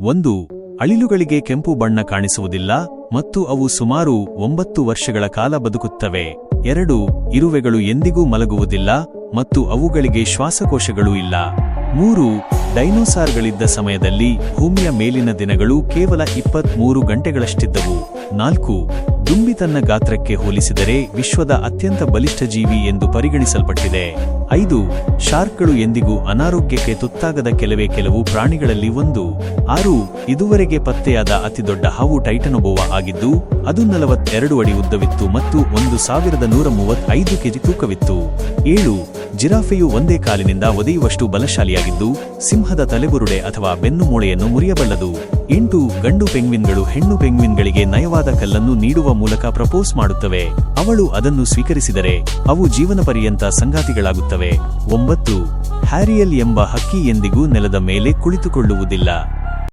ಒಂದು, ಅಳಿಲುಗಳಿಗೆ ಕೆಂಪು ಬಣ್ಣ ಕಾಣಿಸುವುದಿಲ್ಲ ಮತ್ತು ಅವು ಸುಮಾರು ಒಂಬತ್ತು ವರ್ಷಗಳ ಕಾಲ ಬದುಕುತ್ತವೆ. ಎರಡು, ಇರುವೆಗಳು ಎಂದಿಗೂ ಮಲಗುವುದಿಲ್ಲ ಮತ್ತು ಅವುಗಳಿಗೆ ಶ್ವಾಸಕೋಶಗಳೂ ಇಲ್ಲ. ಮೂರು, ಡೈನೋಸಾರ್ಗಳಿದ್ದ ಸಮಯದಲ್ಲಿ ಭೂಮಿಯ ಮೇಲಿನ ದಿನಗಳು ಕೇವಲ ಇಪ್ಪತ್ಮೂರು ಗಂಟೆಗಳಷ್ಟಿದ್ದವು. ನಾಲ್ಕು ದುಂಬಿ ತನ್ನ ಗಾತ್ರಕ್ಕೆ ಹೋಲಿಸಿದರೆ ವಿಶ್ವದ ಅತ್ಯಂತ ಬಲಿಷ್ಠ ಜೀವಿ ಎಂದು ಪರಿಗಣಿಸಲ್ಪಟ್ಟಿದೆ. ಐದು, ಶಾರ್ಕ್ಗಳು ಎಂದಿಗೂ ಅನಾರೋಗ್ಯಕ್ಕೆ ತುತ್ತಾಗದ ಕೆಲವೇ ಕೆಲವು ಪ್ರಾಣಿಗಳಲ್ಲಿ ಒಂದು. ಆರು, ಇದುವರೆಗೆ ಪತ್ತೆಯಾದ ಅತಿದೊಡ್ಡ ಹಾವು ಟೈಟನುಭವ ಆಗಿದ್ದು, ಅದು ನಲವತ್ತೆರಡು ಅಡಿ ಉದ್ದವಿತ್ತು ಮತ್ತು ಒಂದು ಸಾವಿರದ ನೂರ ಮೂವತ್ತೈದು ಕೆಜಿ ತೂಕವಿತ್ತು. ಏಳು ಜಿರಾಫೆಯು ಒಂದೇ ಕಾಲಿನಿಂದ ಒದೆಯುವಷ್ಟು ಬಲಶಾಲಿಯಾಗಿದ್ದು, ಸಿಂಹದ ತಲೆಬುರುಡೆ ಅಥವಾ ಬೆನ್ನು ಮೂಳೆಯನ್ನು ಮುರಿಯಬಲ್ಲದು. ಎಂಟು ಗಂಡು ಪೆಂಗ್ವಿನ್ಗಳು ಹೆಣ್ಣು ಪೆಂಗ್ವಿನ್ಗಳಿಗೆ ನಯವಾದ ಕಲ್ಲನ್ನು ನೀಡುವ ಮೂಲಕ ಪ್ರಪೋಸ್ ಮಾಡುತ್ತವೆ. ಅವಳು ಅದನ್ನು ಸ್ವೀಕರಿಸಿದರೆ, ಅವು ಜೀವನ ಪರ್ಯಂತ ಸಂಗಾತಿಗಳಾಗುತ್ತವೆ. ಒಂಬತ್ತು, ಹ್ಯಾರಿಯಲ್ ಎಂಬ ಹಕ್ಕಿ ಎಂದಿಗೂ ನೆಲದ ಮೇಲೆ ಕುಳಿತುಕೊಳ್ಳುವುದಿಲ್ಲ.